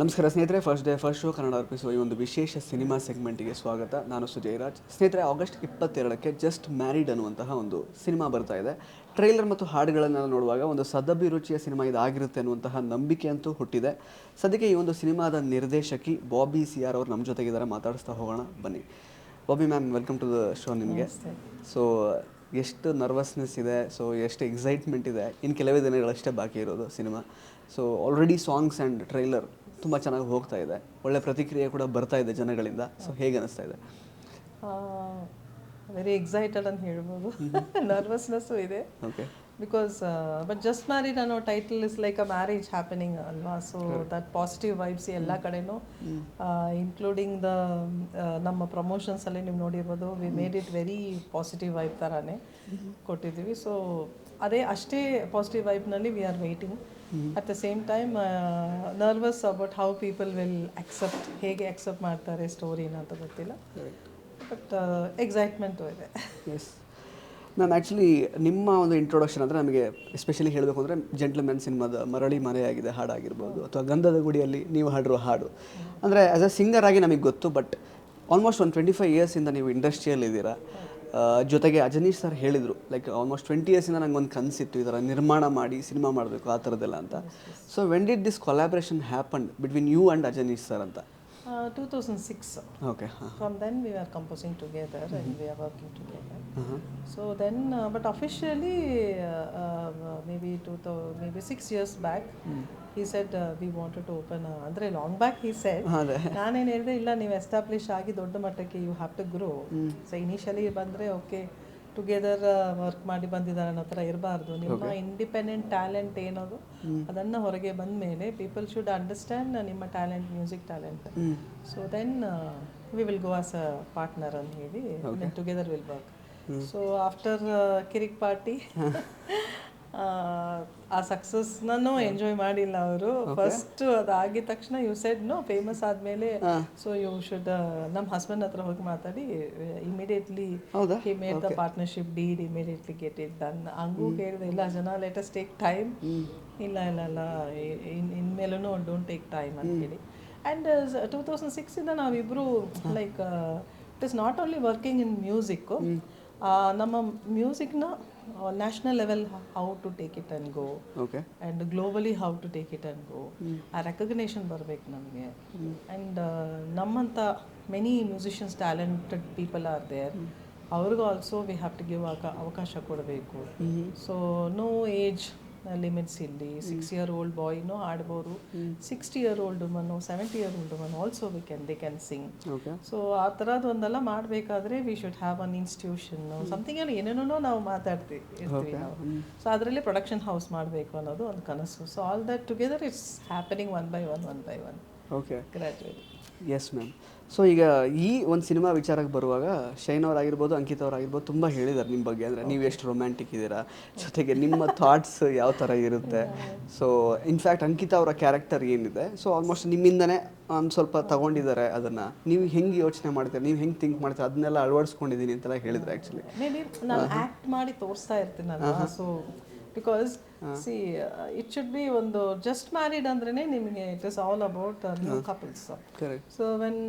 ನಮಸ್ಕಾರ ಸ್ನೇಹಿತರೆ first day first show Kannada ಅರ್ಪಿಸುವ ಈ ಒಂದು ವಿಶೇಷ ಸಿನಿಮಾ ಸೆಗ್ಮೆಂಟಿಗೆ ಸ್ವಾಗತ. ನಾನು ಸುಜಯರಾಜ್. ಸ್ನೇಹಿತರೆ ಆಗಸ್ಟ್ ಇಪ್ಪತ್ತೆರಡಕ್ಕೆ ಜಸ್ಟ್ ಮ್ಯಾರಿಡ್ ಅನ್ನುವಂತಹ ಒಂದು ಸಿನಿಮಾ ಬರ್ತಾ ಇದೆ. ಟ್ರೈಲರ್ ಮತ್ತು ಹಾಡುಗಳನ್ನೆಲ್ಲ ನೋಡುವಾಗ ಒಂದು ಸದಭಿರುಚಿಯ ಸಿನಿಮಾ ಇದಾಗಿರುತ್ತೆ ಅನ್ನುವಂತಹ ನಂಬಿಕೆ ಅಂತೂ ಹುಟ್ಟಿದೆ. ಸದ್ಯಕ್ಕೆ ಈ ಒಂದು ಸಿನಿಮಾದ ನಿರ್ದೇಶಕಿ ಬಾಬಿ ಸಿ ಆರ್ ಅವರು ನಮ್ಮ ಜೊತೆಗಿದ್ದಾರೆ. ಮಾತಾಡಿಸ್ತಾ ಹೋಗೋಣ ಬನ್ನಿ. Bobby ma'am welcome to the show ನಿಮಗೆ. ಸೊ ಎಷ್ಟು ನರ್ವಸ್ನೆಸ್ ಇದೆ ಸೊ ಎಷ್ಟು ಎಕ್ಸೈಟ್ಮೆಂಟ್ ಇದೆ ಇನ್ನು ಕೆಲವೇ ದಿನಗಳಷ್ಟೇ ಬಾಕಿ ಇರೋದು cinema. So already songs and trailer ತುಂಬ ಚೆನ್ನಾಗಿ ಹೋಗ್ತಾ ಇದೆ. ಒಳ್ಳೆ ಪ್ರತಿಕ್ರಿಯೆ ಕೂಡ ಬರ್ತಾ ಇದೆ ಜನಗಳಿಂದ. ಸೊ ಹೇಗೆ ಅನಿಸ್ತಾ ಇದೆ? ವೆರಿ ಎಕ್ಸೈಟೆಡ್ ಅಂತ ಹೇಳ್ಬೋದು. ನರ್ವಸ್ನೆಸ್ಸು ಇದೆ. Okay because but just marry ನಾನು title is like a marriage happening ಅಲ್ವಾ? ಸೊ ದಟ್ ಪಾಸಿಟಿವ್ ವೈಬ್ಸ್ ಎಲ್ಲ ಕಡೆನೂ ಇನ್ಕ್ಲೂಡಿಂಗ್ ದ ನಮ್ಮ ಪ್ರಮೋಷನ್ಸಲ್ಲಿ ನೀವು ನೋಡಿರ್ಬೋದು we made it very positive vibe ಥರನೇ ಕೊಟ್ಟಿದ್ದೀವಿ. ಸೊ ಅದೇ ಅಷ್ಟೇ positive ವೈಬ್ನಲ್ಲಿ we are waiting at the same time nervous about how people will accept ಹೇಗೆ ಅಕ್ಸೆಪ್ಟ್ ಮಾಡ್ತಾರೆ ಸ್ಟೋರಿನ ಅಂತ ಗೊತ್ತಿಲ್ಲ. ಬಟ್ ಎಕ್ಸೈಟ್ಮೆಂಟು ಇದೆ. ಎಸ್ ನಾನು ಆ್ಯಕ್ಚುಲಿ ನಿಮ್ಮ ಒಂದು ಇಂಟ್ರೊಡಕ್ಷನ್ ಅಂದರೆ ನಮಗೆ ಎಸ್ಪೆಷಲಿ ಹೇಳಬೇಕು ಅಂದರೆ ಜೆಂಟ್ಲ್ಮೆನ್ ಸಿನಿಮಾದ ಮರಳಿ ಮನೆಯಾಗಿದೆ ಹಾಡಾಗಿರ್ಬೋದು ಅಥವಾ ಗಂಧದ ಗುಡಿಯಲ್ಲಿ ನೀವು ಹಾಡಿರೋ ಹಾಡು. ಅಂದರೆ ಆ್ಯಸ್ ಅ ಸಿಂಗರ್ ಆಗಿ ನಮಗೆ ಗೊತ್ತು ಬಟ್ ಆಲ್ಮೋಸ್ಟ್ ಒಂದು ಟ್ವೆಂಟಿ ಫೈವ್ ಇಯರ್ಸಿಂದ ನೀವು ಇಂಡಸ್ಟ್ರಿಯಲ್ಲಿ ಇದ್ದೀರಾ ಜೊತೆಗೆ ಅಜನೀಶ್ ಸರ್ ಹೇಳಿದರು ಲೈಕ್ ಆಲ್ಮೋಸ್ಟ್ ಟ್ವೆಂಟಿ ಇಯರ್ಸಿಂದ ನಂಗೆ ಒಂದು ಕನಸಿತ್ತು, ಈ ಥರ ನಿರ್ಮಾಣ ಮಾಡಿ, ಸಿನಿಮಾ ಮಾಡಬೇಕು, ಆ ಥರದ್ದೆಲ್ಲ ಅಂತ. So when did this collaboration happen between you and Ajaneesh sir ಅಂತ? Two Okay. ಸಿಕ್ಸ್ ಓಕೆ ಹಾಂ From then we were composing together and we are working together. So then, uh, but officially, uh, uh, maybe two thou- maybe six years back, he said uh, we wanted to open. A, andre long back he said. ಅದೇ ನಾನೇನು ಹೇಳಿದೆ ಇಲ್ಲ ನೀವು establish ಆಗಿ ದೊಡ್ಡ ಮಟ್ಟಕ್ಕೆ you have to grow so initially ಬಂದರೆ okay together work ಮಾಡಿ ಬಂದಿದ್ದಾರೆ ಅನ್ನೋ ಥರ ಇರಬಾರ್ದು. ನಿಮ್ಮ ಇಂಡಿಪೆಂಡೆಂಟ್ ಟ್ಯಾಲೆಂಟ್ ಏನದು ಅದನ್ನು ಹೊರಗೆ ಬಂದ ಮೇಲೆ ಪೀಪಲ್ ಶುಡ್ ಅಂಡರ್ಸ್ಟ್ಯಾಂಡ್ ನಿಮ್ಮ talent music talent so then we will go as a partner ಅಂತ ಹೇಳಿ together will work so after Kirik Party ಆ ಸಕ್ಸಸ್ನೂ ಎಂಜಾಯ್ ಮಾಡಿಲ್ಲ ಅವರು. ಫಸ್ಟ್ ಅದಾಗಿದ ತಕ್ಷಣ ಯು ಸೆಡ್ ನೋ ಫೇಮಸ್ ಆದ್ಮೇಲೆ ಸೊ ಯು ಶುಡ್ ನಮ್ಮ ಹಸ್ಬೆಂಡ್ ಹತ್ರ ಹೋಗಿ ಮಾತಾಡಿ immediately? He made the partnership deed immediately get it done ಹಂಗೂ ಕೇಳಿದೆ ಇಲ್ಲ ಜನ ಲೆಟಸ್ ಟೇಕ್ ಟೈಮ್ ಇಲ್ಲ ಇಲ್ಲ ಇಲ್ಲ ಇನ್ಮೇಲೂ ಡೋಂಟ್ ಟೇಕ್ ಟೈಮ್ ಅಂತ ಹೇಳಿ. ಆ್ಯಂಡ್ ಟೂ ತೌಸಂಡ್ ಸಿಕ್ಸಿಂದ ನಾವಿಬ್ಬರು like it is not only working in music ನಮ್ಮ ಮ್ಯೂಸಿಕ್ನ national level how to take it and go okay and globally how to take it and go ಆ recognition ಬರಬೇಕು ನಮಗೆ. And ನಮ್ಮಂಥ many musicians talented people are there ಅವ್ರಿಗೂ also we have to give ಅವಕಾಶ ಕೊಡಬೇಕು. So no age limits ಇಲ್ಲಿ. Six year old ಬಾಯ್ನೂ ಆಡ್ಬೋದು. Sixty year old woman seventy year old man also we can they can sing okay so ಆ ಥರದ್ದು ಒಂದೆಲ್ಲ ಮಾಡಬೇಕಾದ್ರೆ we should have an institution something ಎಲ್ಲ ಏನೇನೋ ನಾವು ಮಾತಾಡ್ತೀವಿ ಇರ್ತೀವಿ ನಾವು. ಸೊ ಅದರಲ್ಲಿ ಪ್ರೊಡಕ್ಷನ್ ಹೌಸ್ ಮಾಡಬೇಕು ಅನ್ನೋದು ಒಂದು ಕನಸು. So all that together it's happening one by one one by one okay graduate yes ma'am so ಈಗ ಈ ಒಂದು ಸಿನಿಮಾ ವಿಚಾರಕ್ಕೆ ಬರುವಾಗ ಶೈನ್ ಅವರಾಗಿರ್ಬೋದು ಅಂಕಿತ್ ಅವರಾಗಿರ್ಬೋದು ತುಂಬ ಹೇಳಿದ್ದಾರೆ ನಿಮ್ಮ ಬಗ್ಗೆ. ಅಂದರೆ ನೀವು ಎಷ್ಟು ರೊಮ್ಯಾಂಟಿಕ್ ಇದ್ದೀರಾ? ಜೊತೆಗೆ ನಿಮ್ಮ ಥಾಟ್ಸ್ ಯಾವ ಥರ ಇರುತ್ತೆ? ಸೊ ಇನ್ಫ್ಯಾಕ್ಟ್ ಅಂಕಿತ ಅವರ ಕ್ಯಾರೆಕ್ಟರ್ ಏನಿದೆ? ಸೊ ಆಲ್ಮೋಸ್ಟ್ ನಿಮ್ಮಿಂದನೇ ಒಂದು ಸ್ವಲ್ಪ ತಗೊಂಡಿದ್ದಾರೆ ಅದನ್ನು. ನೀವು ಹೆಂಗೆ ಯೋಚನೆ ಮಾಡ್ತೀರಿ? ನೀವು ಹೆಂಗೆ ಥಿಂಕ್ ಮಾಡ್ತೀರಾ? ಅದನ್ನೆಲ್ಲ ಅಳವಡಿಸ್ಕೊಂಡಿದ್ದೀನಿ ಅಂತೆಲ್ಲ ಹೇಳಿದ್ರು ಆ್ಯಕ್ಚುಲಿ ಮೇ ಬಿ ನಾನು ಆ್ಯಕ್ಟ್ ಮಾಡಿ ತೋರಿಸ್ತಾ ಇರ್ತೀನಲ್ಲ so because see it should be ಒಂದು ಜಸ್ಟ್ ಮ್ಯಾರಿಡ್ ಅಂದ್ರೇ ನಿಮಗೆ it is all about new couples so when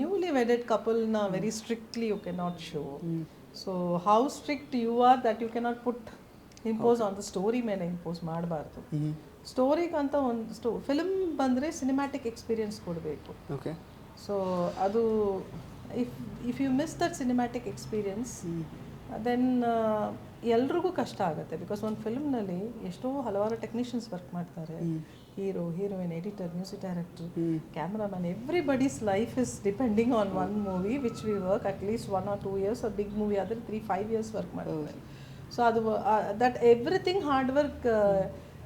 newly wedded couple, na very strictly you cannot show. So how strict you are that you cannot put impose on the story ಮೇಲೆ impose ಮಾಡಬಾರ್ದು. ಸ್ಟೋರಿಗಂತ ಒಂದು ಸ್ಟೋ film ಬಂದರೆ cinematic experience ಕೊಡಬೇಕು. Okay so ಅದು if if you miss that cinematic experience then ಎಲ್ರಿಗೂ ಕಷ್ಟ ಆಗುತ್ತೆ. ಬಿಕಾಸ್ ಒಂದು ಫಿಲ್ಮ್ನಲ್ಲಿ ಎಷ್ಟೋ ಹಲವಾರು ಟೆಕ್ನಿಷಿಯನ್ಸ್ ವರ್ಕ್ ಮಾಡ್ತಾರೆ. Hero heroine editor music director cameraman everybody's life is depending on one movie which we work at least one or two years big movie ಆದರೆ three five years work ಮಾಡ್ತಾರೆ. So ಅದು that everything hard work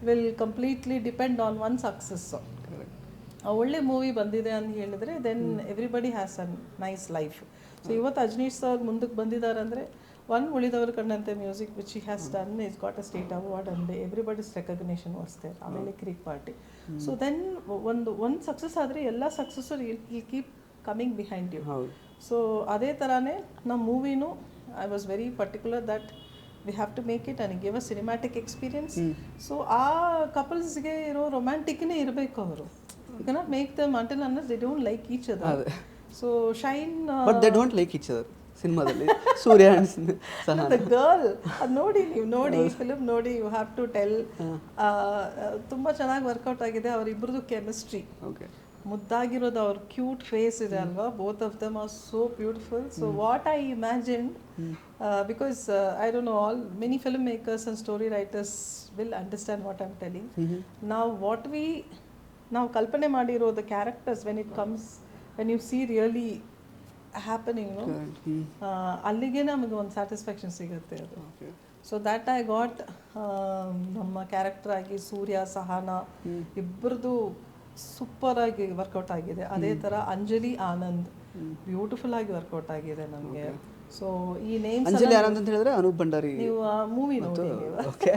will completely depend on one success ಆ ಒಳ್ಳೆ movie ಬಂದಿದೆ ಅಂತ ಹೇಳಿದ್ರೆ then everybody has an nice life so ಇವತ್ತು Ajaneesh sir ಮುಂದಕ್ಕೆ ಬಂದಿದ್ದಾರೆ ಅಂದರೆ ಒನ್ ಉಳಿದವರು ಕಂಡಂತೆ music which he has done is got a state award and everybody's recognition ವಸ್ತೆ ಆಮೇಲೆ ಕ್ರಿಕ್ ಪಾರ್ಟಿ ಸೊ ದೆನ್ ಒಂದು ಒಂದು ಸಕ್ಸಸ್ ಆದರೆ ಎಲ್ಲ success will keep coming behind you so ಅದೇ ಥರನೇ ನಮ್ಮ ಮೂವಿನೂ I was very particular that we have to make it and give a cinematic experience so ಆ ಕಪಲ್ಸ್ಗೆ ಇರೋ ರೊಮ್ಯಾಂಟಿಕ್ನೇ ಇರಬೇಕು ಅವರು. You make the ಮಂಟನ್ annuus they don't like each other so shine but they don't like each other ಸಿನಿಮಾದಲ್ಲಿ. Surya and Saha the girl ಅದು ನೋಡಿ ನೀವು ನೋಡಿ ಫಿಲ್ಮ್ ನೋಡಿ ಯು ಹ್ಯಾವ್ ಟು ಟೆಲ್ ತುಂಬ ಚೆನ್ನಾಗಿ ವರ್ಕೌಟ್ ಆಗಿದೆ. ಅವರಿಬ್ಬರದು ಕೆಮಿಸ್ಟ್ರಿ ಓಕೆ ಮುದ್ದಾಗಿರೋದು ಅವ್ರ ಕ್ಯೂಟ್ ಫೇಸ್ ಇದೆ ಅಲ್ವಾ? Both of them are so beautiful so what I imagine because I don't know all many film makers and story writers will understand what I'm telling ನಾವು what we ನಾವು ಕಲ್ಪನೆ ಮಾಡಿರೋ the characters when it comes when you see really happening ಅಲ್ಲಿಗೆ ನಮಗೆ ಒಂದು satisfaction ಸಿಗುತ್ತೆ ಅದು. So that I got ನಮ್ಮ ಕ್ಯಾರೆಕ್ಟರ್ ಆಗಿ ಸೂರ್ಯ ಸಹನಾ ಇಬ್ಬರದು ಸೂಪರ್ ಆಗಿ ವರ್ಕೌಟ್ ಆಗಿದೆ. ಅದೇ ಥರ ಅಂಜಲಿ ಆನಂದ್ ಬ್ಯೂಟಿಫುಲ್ ಆಗಿ ವರ್ಕೌಟ್ ಆಗಿದೆ ನಮಗೆ. ಸೊ ಈ ನೇಮ್ ಅಂಜಲಿ ಆನಂದ್ ಅಂತ ಹೇಳಿದ್ರೆ ಅನೂಪ್ ಭಂಡಾರಿ ನೀವು ಮೂವಿ ನೋಡಿ okay.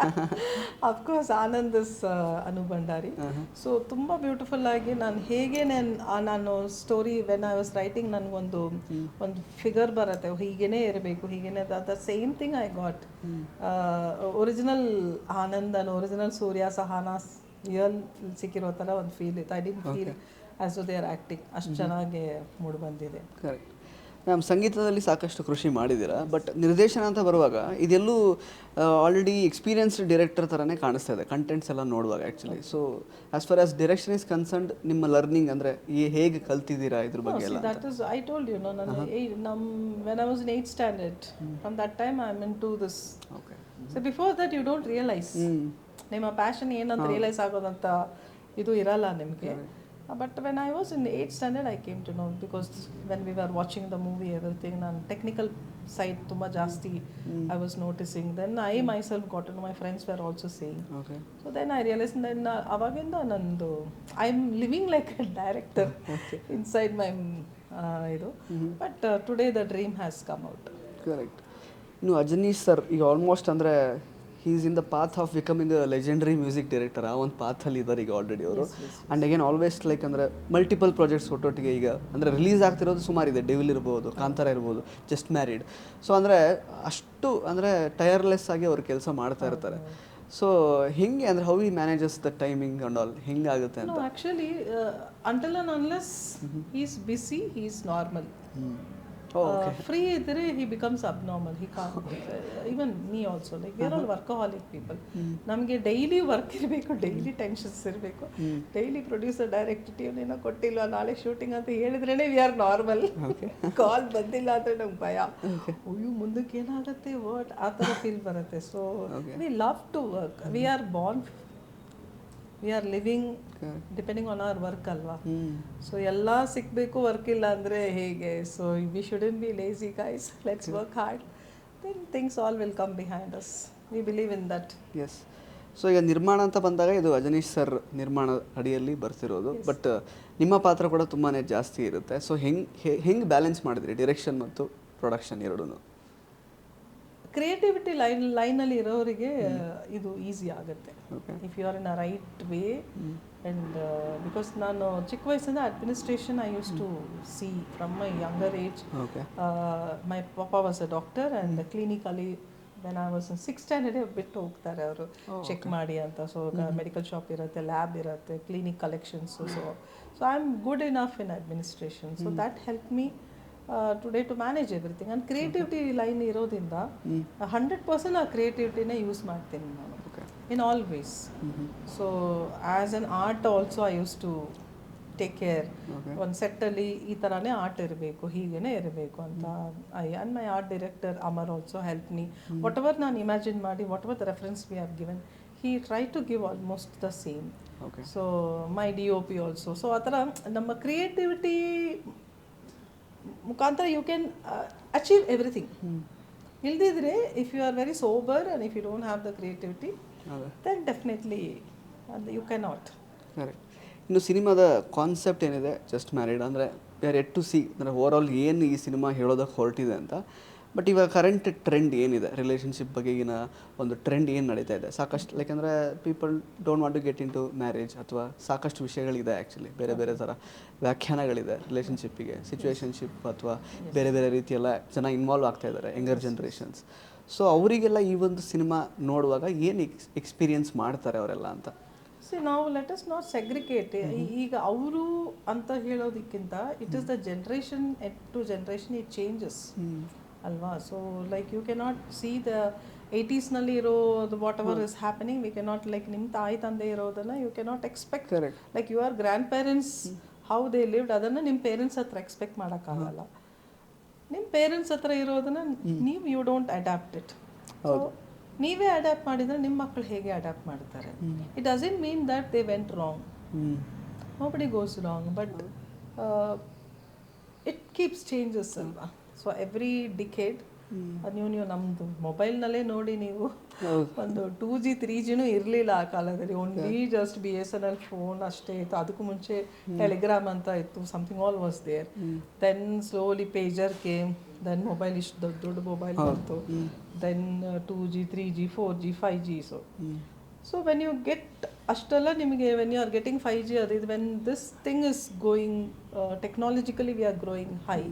Of course Anand is Anu Bhandari. So ತುಂಬ ಬ್ಯೂಟಿಫುಲ್ ಆಗಿ ನಾನು ಹೇಗೆ ನಾನು ನಾನು story when I was writing ನನಗೊಂದು ಒಂದು ಫಿಗರ್ ಬರುತ್ತೆ. ಹೀಗೇನೆ ಇರಬೇಕು ಹೀಗೇನೆ the same thing I got original Anand ಅನ್ನೋ ಒರಿಜಿನಲ್ ಸೂರ್ಯ ಸಹಾನ ರಿಯಲ್ ಸಿಕ್ಕಿರೋ ಥರ ಒಂದು ಫೀಲ್ ಇತ್ತು. I didn't feel as they are acting ಅಷ್ಟು ಚೆನ್ನಾಗಿ ಮೂಡಿ ಬಂದಿದೆ. ಕರೆಕ್ಟ್ ಮ್ಯಾಮ್ ಸಂಗೀತದಲ್ಲಿ ಸಾಕಷ್ಟು ಕೃಷಿ ಮಾಡಿದ್ದೀರಾ? ಬಟ್ ನಿರ್ದೇಶನ ಅಂತ ಬರುವಾಗ ಇದೆಲ್ಲೂ ಆಲ್ರೆಡಿ ಎಕ್ಸ್ಪೀರಿಯನ್ಸ್ಡ್ ಡೈರೆಕ್ಟರ್ ಥರನೇ ಕಾಣಿಸ್ತಾ ಇದೆ ಕಂಟೆಂಟ್ಸ್ ಎಲ್ಲ ನೋಡುವಾಗ actually so as far as direction is concerned ನಿಮ್ಮ ಲರ್ನಿಂಗ್ ಅಂದರೆ ಈ ಹೇಗೆ ಕಲ್ತಿದ್ದೀರಾ ಇದ್ರ ಬಗ್ಗೆ ಎಲ್ಲ that is I told you know ನಾನು ನಮ್ಮ when I was in eight standard from that time I mean to this okay so before that you don't realise ನಿಮ್ಮ ಪ್ಯಾಷನ್ ಏನಂತ ರಿಯಲೈಸ್ ಆಗೋದಂತ ಇದು ಇರಲ್ಲ ನಿಮಗೆ. But when I was in eight standard I came to know because when we are watching the movie everything ನಾನು technical side ತುಂಬ ಜಾಸ್ತಿ I was noticing then I myself gotten my friends were also saying so then I realise then ಅವಾಗಿಂದ ನಂದು I am living like a director inside my ಇದು but today the dream has come out correct ಇನ್ನು Ajaneesh sir ಈಗ almost ಅಂದರೆ is in the path of becoming legendary music director ಆ ಒಂದು ಪಾತಲ್ಲಿ ಇದ್ದಾರೆ ಈಗ ಆಲ್ರೆಡಿ ಅವರು. ಆ್ಯಂಡ್ ಅಗೇನ್ ಆಲ್ವೇಸ್ ಲೈಕ್ ಅಂದರೆ ಮಲ್ಟಿಪಲ್ ಪ್ರಾಜೆಕ್ಟ್ಸ್ ಒಟ್ಟೊಟ್ಟಿಗೆ ಈಗ ಅಂದರೆ ರಿಲೀಸ್ ಆಗ್ತಿರೋದು ಸುಮಾರಿದೆ ಡೆವಿಲ್ ಇರ್ಬೋದು ಕಾಂತಾರ ಇರ್ಬೋದು ಜಸ್ಟ್ ಮ್ಯಾರಿಡ್ ಸೊ ಅಂದರೆ ಅಷ್ಟು ಅಂದರೆ ಟಯರ್ಲೆಸ್ ಆಗಿ ಅವ್ರು ಕೆಲಸ ಮಾಡ್ತಾ ಇರ್ತಾರೆ. ಸೊ ಹಿಂಗೆ ಅಂದರೆ how we manages the timing and all ಹೆಂಗಾಗುತ್ತೆ ಅಂತ? No, actually, uh, until busy unless normal busy, free ಇದ್ರೆ he becomes abnormal. He can't. Uh, even me also. Like we are all workaholic people. ನಮಗೆ daily work ಇರಬೇಕು daily tensions ಇರಬೇಕು. Daily producer direct ಏನೋ ಕೊಟ್ಟಿಲ್ಲ ನಾಳೆ shooting ಅಂತ ಹೇಳಿದ್ರೇನೆ we are normal call ಬಂದಿಲ್ಲ ಅಂದ್ರೆ ನಂಗೆ ಭಯ. ಅಯ್ಯೋ ಮುಂದಕ್ಕೆ ಏನಾಗುತ್ತೆ? ವಾಟ್ ಆ ಥರ ಫೀಲ್ ಬರುತ್ತೆ. So we love to work we are born we are living depending on our work ಅಲ್ವಾ? ಸೊ ಎಲ್ಲ ಸಿಕ್ಕಬೇಕು ವರ್ಕ್ ಇಲ್ಲ ಅಂದರೆ ಹೇಗೆ? So we shouldn't be lazy guys let's work hard then things all will come behind us we believe in that yes so ಈಗ ನಿರ್ಮಾಣ ಅಂತ ಬಂದಾಗ ಇದು ಅಜನೀಶ್ ಸರ್ ನಿರ್ಮಾಣ ಅಡಿಯಲ್ಲಿ ಬರ್ತಿರೋದು. ಬಟ್ ನಿಮ್ಮ ಪಾತ್ರ ಕೂಡ ತುಂಬಾ ಜಾಸ್ತಿ ಇರುತ್ತೆ. ಸೊ ಹೆಂಗೆ ಹೆಂಗೆ ಬ್ಯಾಲೆನ್ಸ್ ಮಾಡಿದ್ರಿ? ಡಿರೆಕ್ಷನ್ ಮತ್ತು ಪ್ರೊಡಕ್ಷನ್ ಎರಡೂ ಕ್ರಿಯೇಟಿವಿಟಿ ಲೈನ್ ಲೈನಲ್ಲಿ ಇರೋರಿಗೆ ಇದು ಈಸಿ ಆಗುತ್ತೆ. If you are in a right way and because ನಾನು ಚಿಕ್ಕ ವಯಸ್ಸಿಂದ administration I used to see from my younger age my papa was a doctor and clinically then I was six ಸ್ಟ್ಯಾಂಡರ್ಡೇ ಬಿಟ್ಟು ಹೋಗ್ತಾರೆ ಅವರು. ಚೆಕ್ ಮಾಡಿ ಅಂತ. So medical shop ಇರುತ್ತೆ lab ಇರುತ್ತೆ clinic collections so so I am good enough in administration so that help me today to manage everything and creativity line ಇರೋದ್ರಿಂದ hundred percent ಆ ಕ್ರಿಯೇಟಿವಿಟಿನೇ ಯೂಸ್ ಮಾಡ್ತೀನಿ ನಾನು. In all ways so as an art also I used to take care ಒಂದು ಸೆಟ್ಟಲ್ಲಿ ಈ ಥರನೇ art ಇರಬೇಕು ಹೀಗೇನೆ ಇರಬೇಕು ಅಂತ I and my art director Amar also help me whatever ನಾನು ಇಮ್ಯಾಜಿನ್ ಮಾಡಿ whatever the reference we are given he try to give almost the same so my D O P also so ಆ ಥರ ನಮ್ಮ creativity ಮುಖಾಂತರ you can achieve everything ಇಲ್ದಿದ್ರೆ if you are very sober and if you don't have the creativity then definitely you can not correct ಇನ್ನು ಸಿನಿಮಾದ concept ಏನಿದೆ just married ಅಂದರೆ are at to see ಅಂದರೆ ಓವರ್ ಆಲ್ ಏನು ಈ cinema ಹೇಳೋದಕ್ಕೆ ಹೊರಟಿದೆ ಅಂತ. ಬಟ್ ಇವಾಗ ಕರೆಂಟ್ ಟ್ರೆಂಡ್ ಏನಿದೆ? ರಿಲೇಷನ್ಶಿಪ್ ಬಗೆಗಿನ ಒಂದು ಟ್ರೆಂಡ್ ಏನು ನಡೀತಾ ಇದೆ? ಸಾಕಷ್ಟು ಯಾಕಂದರೆ people don't want to get into marriage ಅಥವಾ ಸಾಕಷ್ಟು ವಿಷಯಗಳಿದೆ ಆ್ಯಕ್ಚುಲಿ ಬೇರೆ ಬೇರೆ ಥರ ವ್ಯಾಖ್ಯಾನಗಳಿದೆ ರಿಲೇಷನ್ಶಿಪ್ಪಿಗೆ ಸಿಚುವೇಷನ್ಶಿಪ್ ಅಥವಾ ಬೇರೆ ಬೇರೆ ರೀತಿಯೆಲ್ಲ ಜನ ಇನ್ವಾಲ್ವ್ ಆಗ್ತಾ ಇದ್ದಾರೆ ಯಂಗರ್ ಜನ್ರೇಷನ್ಸ್ ಸೊ ಅವರಿಗೆಲ್ಲ ಈ ಒಂದು ಸಿನಿಮಾ ನೋಡುವಾಗ ಏನು ಎಕ್ಸ್ ಎಕ್ಸ್ಪೀರಿಯನ್ಸ್ ಮಾಡ್ತಾರೆ ಅವರೆಲ್ಲ ಅಂತ? ಸಿ ನಾವು ಲೆಟ್ ಅಸ್ ನಾಟ್ ಸೆಗ್ರಿಗೇಟ್ ಈಗ ಅವರು ಅಂತ ಹೇಳೋದಕ್ಕಿಂತ it is the generation at to generation it changes ಅಲ್ವಾ? So like you can not see the ಏಯ್ಟೀಸ್ನಲ್ಲಿ ಇರೋದು whatever is happening we can not like ನಿಮ್ಮ ತಾಯಿ ತಂದೆ ಇರೋದನ್ನು you can not expect like you are grandparents how they lived ಅದನ್ನು ನಿಮ್ಮ parents ಹತ್ರ expect ಮಾಡೋಕ್ಕಾಗಲ್ಲ. ನಿಮ್ಮ ಪೇರೆಂಟ್ಸ್ ಹತ್ರ ಇರೋದನ್ನ ನೀವು ಯು ಡೋಂಟ್ ಅಡ್ಯಾಪ್ಟ್ ಇಟ್ ನೀವೇ ಅಡ್ಯಾಪ್ಟ್ ಮಾಡಿದರೆ ನಿಮ್ಮ ಮಕ್ಕಳು ಹೇಗೆ ಅಡ್ಯಾಪ್ಟ್ ಮಾಡ್ತಾರೆ? It in mean that they went wrong nobody goes wrong but it keeps changes ಅಲ್ವಾ? ಸೊ ಎವ್ರಿ ಡಿಕೇಡ್ ನೀವು ನೀವು ನಮ್ಮದು ಮೊಬೈಲ್ನಲ್ಲೇ ನೋಡಿ ನೀವು ಒಂದು ಟೂ ಜಿ ತ್ರೀ ಜಿನೂ ಇರಲಿಲ್ಲ ಆ ಕಾಲದಲ್ಲಿ. Only just B S N L phone ಅಷ್ಟೇ ಇತ್ತು. ಅದಕ್ಕೂ ಮುಂಚೆ ಟೆಲಿಗ್ರಾಮ್ ಅಂತ ಇತ್ತು. Something all was there then slowly pager came then mobile ಇಷ್ಟು ದೊಡ್ಡ ದೊಡ್ಡ ಮೊಬೈಲ್ ಬಂತು. Then two G three G four G five G so so when you get ಅಷ್ಟೆಲ್ಲ ನಿಮಗೆ when you are getting five G ಅದು when this thing is going technologically we are growing high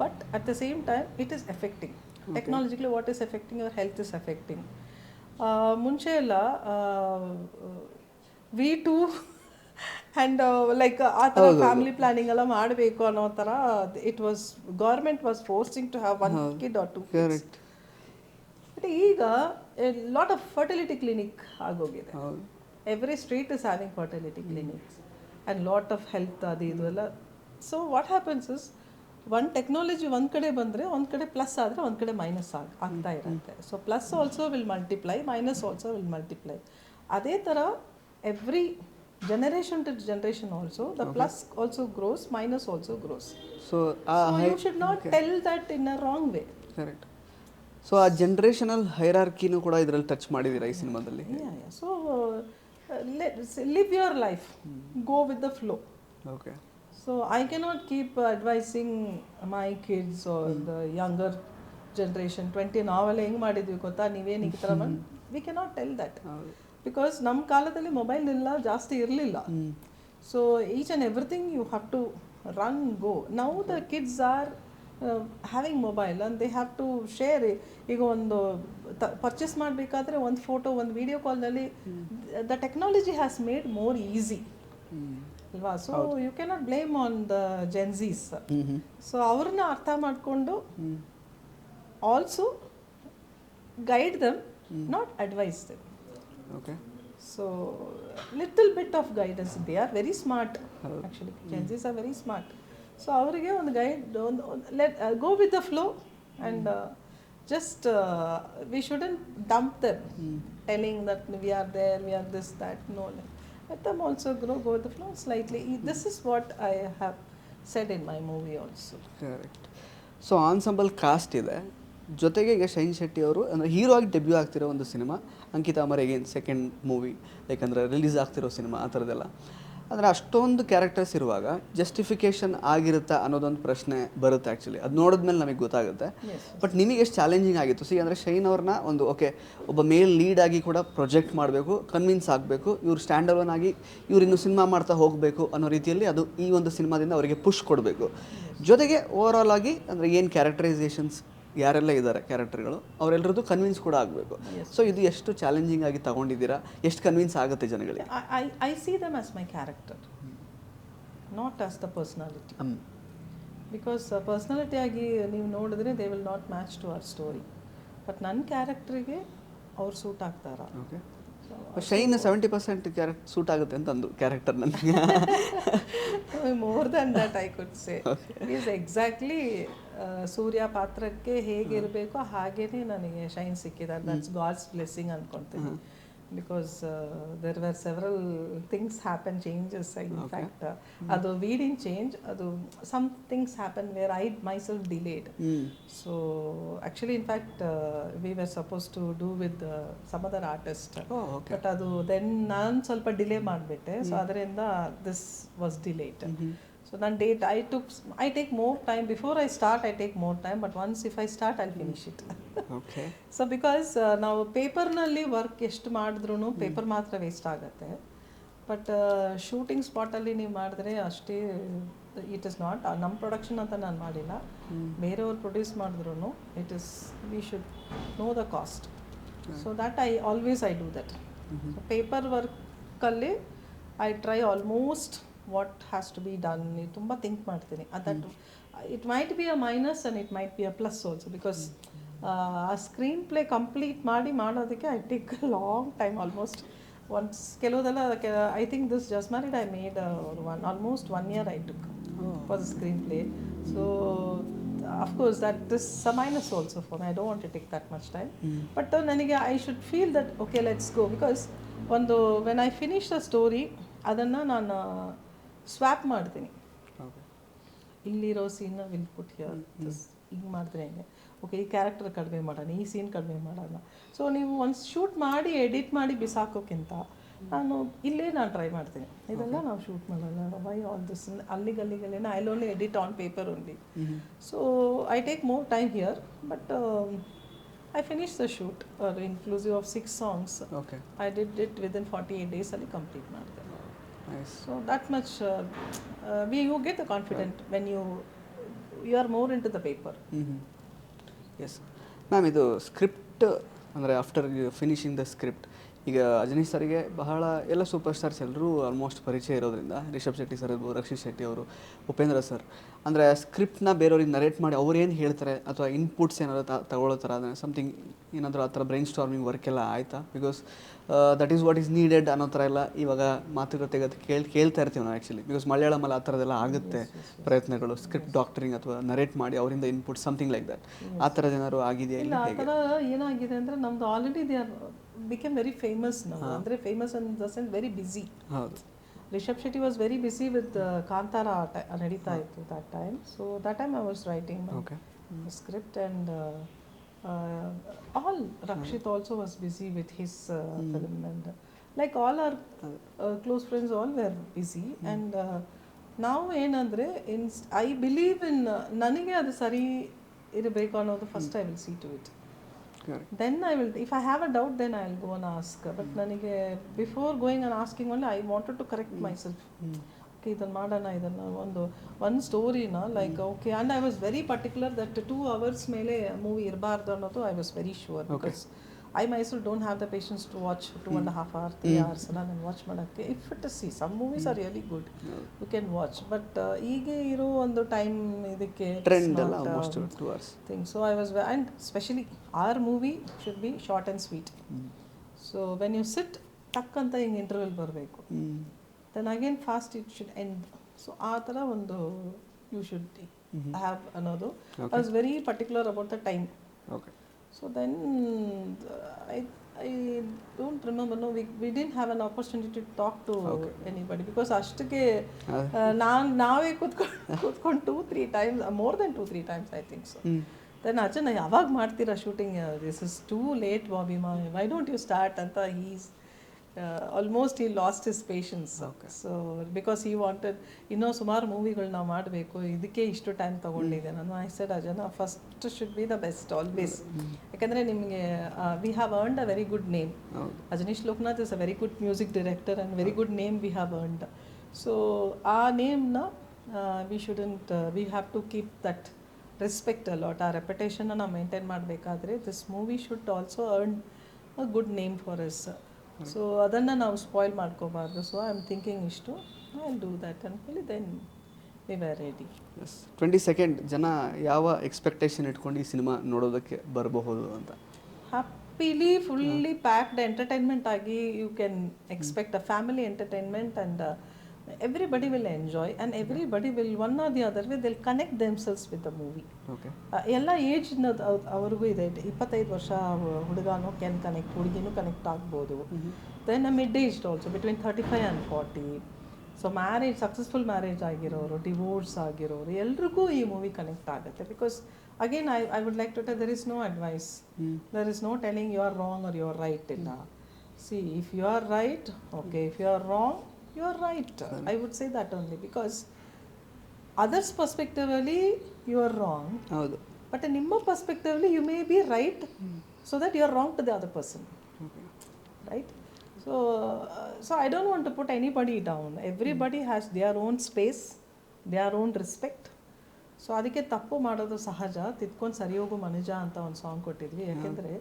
but at the same time it is affecting technologically what is affecting our health is affecting ಮುಂಚೆ ಎಲ್ಲ we two and like ಆ ಥರ family planning ಎಲ್ಲ ಮಾಡಬೇಕು ಅನ್ನೋ ಥರ it was government was forcing to have one kid or two but ಈಗ lot of fertility clinic ಆಗೋಗಿದೆ. Every street is having fertility clinics and lot of health ಅದು ಇದು ಎಲ್ಲ. So what happens is one technology ಒಂದು ಕಡೆ ಬಂದರೆ ಒಂದು ಕಡೆ ಪ್ಲಸ್ ಆದರೆ ಒಂದು ಕಡೆ ಮೈನಸ್ ಆಗ ಆಗ್ತಾ ಇರುತ್ತೆ. So plus also will multiply minus also will multiply ಅದೇ ಥರ every generation to generation also the plus also grows minus also grows so you should not tell that in a wrong way correct so ಆ generational ಹೈರಾರ್ಕಿನೂ ಕೂಡ ಇದರಲ್ಲಿ touch ಮಾಡಿದ್ದೀರಾ ಈ ಸಿನಿಮಾದಲ್ಲಿ? So live your life go with the flow. Okay So I cannot keep advising my kids or the younger generation twenty ನಾವೆಲ್ಲ ಹೆಂಗೆ ಮಾಡಿದ್ವಿ ಗೊತ್ತಾ? ನೀವೇನು ಈ ಥರ ಬಂದು we cannot tell that because ನಮ್ಮ ಕಾಲದಲ್ಲಿ ಮೊಬೈಲ್ ಇಲ್ಲ ಜಾಸ್ತಿ ಇರಲಿಲ್ಲ. So each and everything you have to run go now the kids are having mobile and they have to share ಈಗ ಒಂದು ಪರ್ಚೇಸ್ ಮಾಡಬೇಕಾದ್ರೆ ಒಂದು ಫೋಟೋ ಒಂದು video ಕಾಲ್ನಲ್ಲಿ the technology has made more easy ಅಲ್ವಾ? So you cannot blame on the gen Zs so ಅವ್ರನ್ನ ಅರ್ಥ ಮಾಡಿಕೊಂಡು also guide them not advise them okay so little bit of guidance they are very smart actually gen Zs are very smart so ಅವರಿಗೆ ಒಂದು guide ಒಂದು let go with the flow and just we shouldn't dump them telling that we are there we are this that no let them also grow go with the flow slightly This is what I have said in my movie also correct so ensemble cast ಇದೆ. ಜೊತೆಗೆ ಈಗ shine Shetty ಅವರು ಅಂದರೆ hero ಆಗಿ debut ಆಗ್ತಿರೋ ಒಂದು cinema Ankita Amar again second movie ಯಾಕಂದರೆ release ಆಗ್ತಿರೋ ಸಿನಿಮಾ ಆ ಥರದ್ದೆಲ್ಲ ಅಂದರೆ ಅಷ್ಟೊಂದು ಕ್ಯಾರೆಕ್ಟರ್ಸ್ ಇರುವಾಗ ಜಸ್ಟಿಫಿಕೇಶನ್ ಆಗಿರುತ್ತಾ ಅನ್ನೋದೊಂದು ಪ್ರಶ್ನೆ ಬರುತ್ತೆ ಆ್ಯಕ್ಚುಲಿ ಅದು ನೋಡಿದ್ಮೇಲೆ ನಮಗೆ ಗೊತ್ತಾಗುತ್ತೆ. ಬಟ್ ನಿಮಗೆ ಎಷ್ಟು ಚಾಲೆಂಜಿಂಗ್ ಆಗಿತ್ತು. ಸಿ ಅಂದರೆ ಶೈನ್ ಅವ್ರನ್ನ ಒಂದು ಓಕೆ ಒಬ್ಬ ಮೇಲ್ ಲೀಡ್ ಆಗಿ ಕೂಡ ಪ್ರೊಜೆಕ್ಟ್ ಮಾಡಬೇಕು ಕನ್ವಿನ್ಸ್ ಆಗಬೇಕು ಇವ್ರು ಸ್ಟ್ಯಾಂಡ್ ಅಲೋನ್ ಆಗಿ ಇವ್ರು ಇನ್ನು ಸಿನಿಮಾ ಮಾಡ್ತಾ ಹೋಗಬೇಕು ಅನ್ನೋ ರೀತಿಯಲ್ಲಿ ಅದು ಈ ಒಂದು ಸಿನಿಮಾದಿಂದ ಅವರಿಗೆ ಪುಷ್ ಕೊಡಬೇಕು. ಜೊತೆಗೆ ಓವರ್ ಆಲ್ ಆಗಿ ಅಂದರೆ ಏನು ಕ್ಯಾರೆಕ್ಟರೈಸೇಷನ್ಸ್ ಯಾರೆಲ್ಲ ಇದ್ದಾರೆ ಕ್ಯಾರೆಕ್ಟರ್ಗಳು ಅವರೆಲ್ಲರದ್ದು ಕನ್ವಿನ್ಸ್ ಕೂಡ ಆಗಬೇಕು. ಸೊ ಇದು ಎಷ್ಟು ಚಾಲೆಂಜಿಂಗ್ ಆಗಿ ತಗೊಂಡಿದ್ದೀರಾ? ಎಷ್ಟು ಕನ್ವಿನ್ಸ್ ಆಗುತ್ತೆ ಜನಗಳಿಗೆ? I I see them as my character not as the personality. Because personality ಆಗಿ ನೀವು ನೋಡಿದ್ರೆ they will not match to our story but ನನ್ನ ಕ್ಯಾರೆಕ್ಟ್ರಿಗೆ ಅವ್ರು ಸೂಟ್ ಆಗ್ತಾರ? Okay Shine seventy percent character suit ಆಗುತ್ತೆ ಅಂತ ಅಂದು ಕ್ಯಾರೆಕ್ಟರ್ ನನಗೆ. More than that I could say is exactly Surya ಪಾತ್ರಕ್ಕೆ ಹೇಗಿರಬೇಕೋ ಹಾಗೇನೆ ನನಗೆ ಶೈನ್ ಸಿಕ್ಕಿದೆ. ದಟ್ಸ್ ಗಾಡ್ಸ್ ಬ್ಲೆಸ್ಸಿಂಗ್ ಅನ್ಕೊಂತೀನಿ. Because there were several things happen changes in fact ಅದು ವೀಡಿನ್ ಚೇಂಜ್ ಅದು some things happen where I myself delayed so actually in fact we were suppose to do with some other artist but ಅದು then ನಾನು ಸ್ವಲ್ಪ delay ಮಾಡಿಬಿಟ್ಟೆ. So ಅದರಿಂದ this was delayed so ನನ್ನ date I took I take more time before I start I take more time but once if I start I finish it okay so because ನಾವು ಪೇಪರ್ನಲ್ಲಿ work ಎಷ್ಟು ಮಾಡಿದ್ರೂ paper ಮಾತ್ರ waste ಆಗುತ್ತೆ. But shooting ಸ್ಪಾಟಲ್ಲಿ ನೀವು ಮಾಡಿದ್ರೆ ಅಷ್ಟೇ ಇಟ್ ಇಸ್ ನಾಟ್ ನಮ್ಮ ಪ್ರೊಡಕ್ಷನ್ ಅಂತ ನಾನು ಮಾಡಿಲ್ಲ. ಬೇರೆಯವ್ರು ಪ್ರೊಡ್ಯೂಸ್ ಮಾಡಿದ್ರು it is we should know the cost so that I always I do that paper work ವರ್ಕಲ್ಲಿ I try almost what has to be done ತುಂಬ ಥಿಂಕ್ ಮಾಡ್ತೀನಿ. That it might be a minus and it might be a plus also because ಆ screenplay complete ಮಾಡಿ ಮಾಡೋದಕ್ಕೆ I take long time almost once ಕೆಲವುದೆಲ್ಲ I think this just married I made one almost one year I took for the screenplay so of course that this a minus also for I don't want to take that much time but ನನಗೆ I should feel that okay let's go because ಒಂದು when I finish the story ಅದನ್ನು ನಾನು swap ಮಾಡ್ತೀನಿ. ಇಲ್ಲಿರೋ scene will put here ಹಿಂಗೆ ಮಾಡಿದ್ರೆ ಹೆಂಗೆ. Okay ಈ ಕ್ಯಾರೆಕ್ಟರ್ ಕಡಿಮೆ ಮಾಡೋಣ ಈ ಸೀನ್ ಕಡಿಮೆ ಮಾಡೋಣ. ಸೊ ನೀವು ಒಂದು ಶೂಟ್ ಮಾಡಿ ಎಡಿಟ್ ಮಾಡಿ ಬಿಸಾಕೋಕ್ಕಿಂತ ನಾನು ಇಲ್ಲೇ ನಾನು ಟ್ರೈ ಮಾಡ್ತೀನಿ. ಇದೆಲ್ಲ ನಾವು ಶೂಟ್ ಮಾಡೋಲ್ಲ ವೈ ಆಲ್ ದಿಸ್ ಅಲ್ಲಿಗೆ ಅಲ್ಲಿಗೆ I only edit on paper only so I take more time here but I finish the shoot inclusive of six songs okay I did it within forty eight ಡೇಸಲ್ಲಿ complete ಮಾಡಿದೆ. So that much, uh, uh, we, you get the confident when you you are more into the paper. Yes ma'am ಇದು script ಅಂದರೆ after finishing the script ಈಗ ಅಜನೀಶ್ ಸರ್ಗೆ ಬಹಳ ಎಲ್ಲ super stars ಎಲ್ಲರೂ almost ಪರಿಚಯ ಇರೋದ್ರಿಂದ ರಿಷಬ್ ಶೆಟ್ಟಿ ಸರ್ ಇರ್ಬೋದು ರಕ್ಷಿತ್ ಶೆಟ್ಟಿ ಅವರು ಉಪೇಂದ್ರ ಸರ್ ಅಂದರೆ ಸ್ಕ್ರಿಪ್ಟ್ನ ಬೇರೆಯವ್ರಿಗೆ ನರೇಟ್ ಮಾಡಿ ಅವ್ರು ಏನು ಹೇಳ್ತಾರೆ ಅಥವಾ ಇನ್ಪುಟ್ಸ್ ಏನಾದರೂ ತಗೊಳ್ಳೋ ಥರ ಅಂದರೆ ಸಮಥಿಂಗ್ ಏನಾದರೂ ಆ ಥರ ಬ್ರೈನ್ ಸ್ಟಾರ್ಮಿಂಗ್ ವರ್ಕ್ ಎಲ್ಲ ಆಯಿತಾ? Because that is what is needed ಅನ್ನೋ ಥರ ಎಲ್ಲ ಇವಾಗ ಮಾತುಕತೆಗೆ ಅದು ಕೇಳಿ ಕೇಳ್ತಾ ಇರ್ತೀವಿ ನಾವು ಆ್ಯಕ್ಚುಲಿ ಬಿಕಾಸ್ ಮಲಯಾಳಮಲ್ಲಿ ಆ ಥರದ್ದೆಲ್ಲ ಆಗುತ್ತೆ ಪ್ರಯತ್ನಗಳು ಸ್ಕ್ರಿಪ್ಟ್ ಡಾಕ್ಟರಿಂಗ್ ಅಥವಾ ನರೇಟ್ ಮಾಡಿ ಅವರಿಂದ ಇನ್ಪುಟ್ ಸಮಥಿಂಗ್ ಲೈಕ್ ದಟ್ ಆ ಥರದ್ದು ಏನಾದ್ರು ಆಗಿದೆಯಾ ಇಲ್ಲ ಆ ಥರ ಏನಾಗಿದೆ ಅಂದರೆ ನಮ್ದು already they are become very famous ನಾವು ಅಂದರೆ famous in the sense very busy ಹೌದು. Rishab Shetty was very busy with Kantara ಟ- ನಡೀತಾ ಇತ್ತು that time so that time I was writing. Script and all Rakshit also was busy with his film and like all are close friends all were busy and ನಾವು ಏನಂದರೆ ಇನ್ I believe in ನನಗೆ ಅದು ಸರಿ ಇರಬೇಕು ಅನ್ನೋದು first I will see to it Correct. Then I will if I have a doubt then I will go and ask but ನನಗೆ before going and asking only I wanted to correct myself okay ಇದನ್ನು ಮಾಡೋಣ ಇದನ್ನು ಒಂದು ಒಂದು ಸ್ಟೋರಿನ like okay and I was very particular that two hours ಮೇಲೆ movie ಇರಬಾರ್ದು ಅನ್ನೋದು I was very sure because I Mysore don't have the patience to watch two and half hour three hours ಎಲ್ಲ ನಾನು ವಾಚ್ ಮಾಡೋಕ್ಕೆ. If it see some movies are really good you can watch but ಈಗ ಇರೋ ಒಂದು time ಇದಕ್ಕೆ trend ಎಲ್ಲ almost two hours thing. So I was, ve- and especially our movie should be short and sweet. So when you sit, ಟಕ್ ಅಂತ ಹಿಂಗೆ interval ಬರಬೇಕು. Then again fast it should end so ಆ ಥರ ಒಂದು you should have ಅನ್ನೋದು I was very particular about the time okay so then I I don't remember no we we didn't have an opportunity to talk to anybody because ಅಷ್ಟಕ್ಕೆ ನಾನು ನಾವೇ ಕೂತ್ಕೊಂಡು ಕೂತ್ಕೊಂಡು two three times more than two three times I think so then ಅಜ್ಜನ ಯಾವಾಗ ಮಾಡ್ತೀರಾ shooting this is too late Bobby ma'am why don't you start ಅಂತ he's almost ಈ last is patience so because ಈ ವಾಂಟೆಡ್ ಇನ್ನೂ ಸುಮಾರು ಮೂವಿಗಳನ್ನ ಮಾಡಬೇಕು ಇದಕ್ಕೆ ಇಷ್ಟು ಟೈಮ್ ತೊಗೊಂಡಿದೆ ನಾನು. I said ಅಜನ first should be the best always ಯಾಕಂದರೆ ನಿಮಗೆ we have earned a very good name Ajaneesh Loknath is a very good music director and very good name we have earned so ಆ ನೇಮ್ನ we shouldn't we have to keep that respect a lot ಆ ರೆಪ್ಯುಟೇಷನ್ನ ನಾವು maintain ಮಾಡಬೇಕಾದ್ರೆ this movie should also earn a good name for us so ಅದನ್ನು ನಾವು spoil ಮಾಡ್ಕೋಬಾರ್ದು. So I am thinking ಇಷ್ಟು. I do that ಅಂದ್ಮೇಲೆ then we are ready yes twenty second ಜನ ಯಾವ ಎಕ್ಸ್ಪೆಕ್ಟೇಷನ್ ಇಟ್ಕೊಂಡು ಈ ಸಿನಿಮಾ ನೋಡೋದಕ್ಕೆ ಬರಬಹುದು ಅಂತ? ಹ್ಯಾಪಿಲಿ ಫುಲ್ಲಿ ಪ್ಯಾಕ್ಡ್ ಎಂಟರ್ಟೈನ್ಮೆಂಟ್ ಆಗಿ you can expect a family entertainment and everybody will enjoy and everybody will one or the other way they'll connect themselves with the movie okay ಎಲ್ಲ ಏಜ್ನ ಅವ್ರಿಗೂ ಇದೆ ಇಪ್ಪತ್ತೈದು ವರ್ಷ ಹುಡುಗನೂ ಕ್ಯಾನ್ ಕನೆಕ್ಟ್ ಹುಡುಗಿನೂ connect ಆಗ್ಬೋದು. Then mid aged also between thirty five and forty so marriage successful marriage ಆಗಿರೋರು ಡಿವೋರ್ಸ್ ಆಗಿರೋರು ಎಲ್ರಿಗೂ ಈ ಮೂವಿ ಕನೆಕ್ಟ್ ಆಗುತ್ತೆ. Because again I I would like to tell there is no advice there is no telling you are wrong are you are right ಇಲ್ಲ. See if you are right okay if you are wrong you are right I would say that only because others perspectively you are wrong ಹೌದು. But ನಿಮ್ಮ perspectively you may be right so that you are wrong to the other person right so so ಐ so i don't want to put anybody has they are own space they are own respect so ಅದಕ್ಕೆ ತಪ್ಪು ಮಾಡೋದು ಸಹಜ. ತಿದ್ಕೊಂಡು ಸರಿ ಹೋಗು ಮನುಜ ಅಂತ ಒಂದು song ಕೊಟ್ಟಿದ್ವಿ. ಯಾಕೆಂದರೆ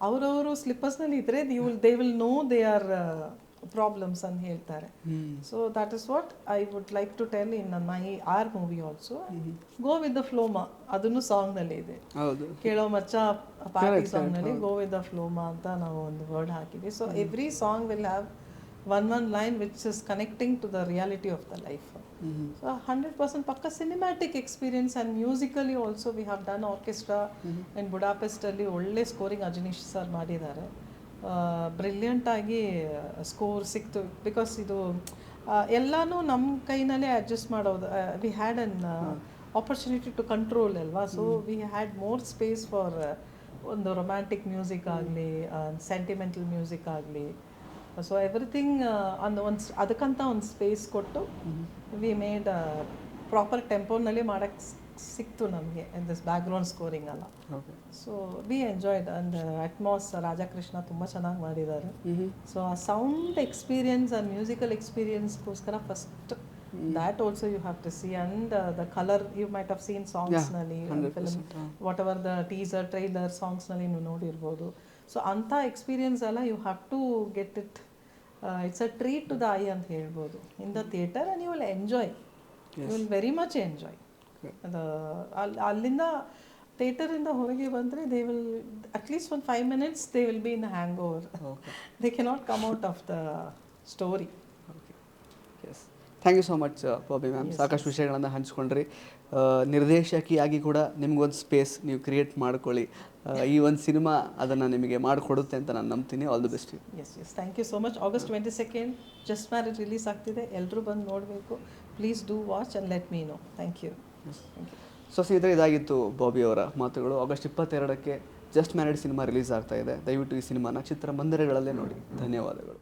ಅವರವರು ಸ್ಲಿಪ್ಪರ್ಸ್ನಲ್ಲಿ ಇದ್ದರೆ the will they will know they are problems ಅಂತ ಹೇಳ್ತಾರೆ. So that is what I would like to tell in my our movie also go with the ಫ್ಲೋಮಾ ಅದನ್ನು ಸಾಂಗ್ನಲ್ಲಿ ಇದೆ. ಹೌದು. ಕೇಳೋ ಮಚ್ಚ ಪಾರ್ಟಿ ಸಾಂಗ್ನಲ್ಲಿ ಗೋ ವಿತ್ ದ ಫ್ಲೋಮಾ ಅಂತ ನಾವು ಒಂದು ವರ್ಡ್ ಹಾಕಿದ್ವಿ. So every song will have one one line which is connecting to the reality of the life so hundred percent ಪಕ್ಕ cinematic experience and musically also we have done orchestra and ಬುಡಾಪೆಸ್ಟಲ್ಲಿ ಒಳ್ಳೆ scoring Ajaneesh sir ಮಾಡಿದ್ದಾರೆ. Brilliant ಆಗಿ score ಸಿಕ್ತು. Because ಇದು ಎಲ್ಲನೂ ಎಲ್ಲಾನು ನಮ್ಮ ಕೈನಲ್ಲೇ ಅಡ್ಜಸ್ಟ್ ಮಾಡೋದು. We had an opportunity to control ಅಲ್ವಾ? So we had more space for ಒಂದು ರೊಮ್ಯಾಂಟಿಕ್ ಮ್ಯೂಸಿಕ್ ಆಗಲಿ ಸೆಂಟಿಮೆಂಟಲ್ ಮ್ಯೂಸಿಕ್ ಆಗಲಿ. ಸೊ ಎವ್ರಿಥಿಂಗ್ ಒಂದು ಒಂದು ಅದಕ್ಕಂತ ಒಂದು ಸ್ಪೇಸ್ ಕೊಟ್ಟು ವಿ ಮೇಡ್ ಪ್ರಾಪರ್ ಟೆಂಪೋನಲ್ಲಿ ಮಾಡೋಕ್ಕೆ ಸಿಕ್ತು ನಮಗೆ ದಿಸ್ ಬ್ಯಾಕ್ಗ್ರೌಂಡ್ ಸ್ಕೋರಿಂಗ್ ಅಲ್ಲ so we enjoyed and Atmos Rajakrishna ತುಂಬ ಚೆನ್ನಾಗಿ ಮಾಡಿದ್ದಾರೆ. ಸೊ ಆ sound experience and musical ಎಕ್ಸ್ಪೀರಿಯನ್ಸ್ಗೋಸ್ಕರ first that also you have to see and the colour you might of seen ಸಾಂಗ್ಸ್ನಲ್ಲಿ film whatever the teaser trailer ಸಾಂಗ್ಸ್ನಲ್ಲಿ ನೀವು ನೋಡಿರ್ಬೋದು. So ಅಂಥ experience ಎಲ್ಲ you have to get it it's a treat to the eye ಅಂತ ಹೇಳ್ಬೋದು. In the theatre and you will enjoy you will very much enjoy ಅದು ಅಲ್ಲಿ ಅಲ್ಲಿಂದ ಥಿಯೇಟರಿಂದ ಹೊರಗೆ ಬಂದರೆ ದೇ ವಿಲ್ ಅಟ್ಲೀಸ್ಟ್ ಒಂದು five minutes they will be in hangover they cannot come out of the story okay yes thank you so much Bobby ma'am ಸಾಕಷ್ಟು ವಿಷಯಗಳನ್ನು ಹಂಚ್ಕೊಂಡ್ರಿ. ನಿರ್ದೇಶಕಿಯಾಗಿ ಕೂಡ ನಿಮ್ಗೊಂದು ಸ್ಪೇಸ್ ನೀವು ಕ್ರಿಯೇಟ್ ಮಾಡ್ಕೊಳ್ಳಿ. ಈ ಒಂದು ಸಿನಿಮಾ ಅದನ್ನು ನಿಮಗೆ ಮಾಡಿಕೊಡುತ್ತೆ ಅಂತ ನಾನು ನಂಬ್ತೀನಿ. All the best yes yes thank you so much August twenty second Just Marriage release ಆಗ್ತಿದೆ. ಎಲ್ಲರೂ ಬಂದು ನೋಡಬೇಕು. Please do watch and let me know thank you so ಸ್ನೇಹಿತರೆ ಇದಾಗಿತ್ತು ಬಾಬಿ ಅವರ ಮಾತುಗಳು. ಆಗಸ್ಟ್ ಇಪ್ಪತ್ತೆರಡಕ್ಕೆ ಜಸ್ಟ್ ಮ್ಯಾರಿಡ್ ಸಿನಿಮಾ ರಿಲೀಸ್ ಆಗ್ತಾ ಇದೆ. ದಯವಿಟ್ಟು ಈ ಸಿನಿಮಾನ ಚಿತ್ರಮಂದಿರಗಳಲ್ಲೇ ನೋಡಿ. ಧನ್ಯವಾದಗಳು.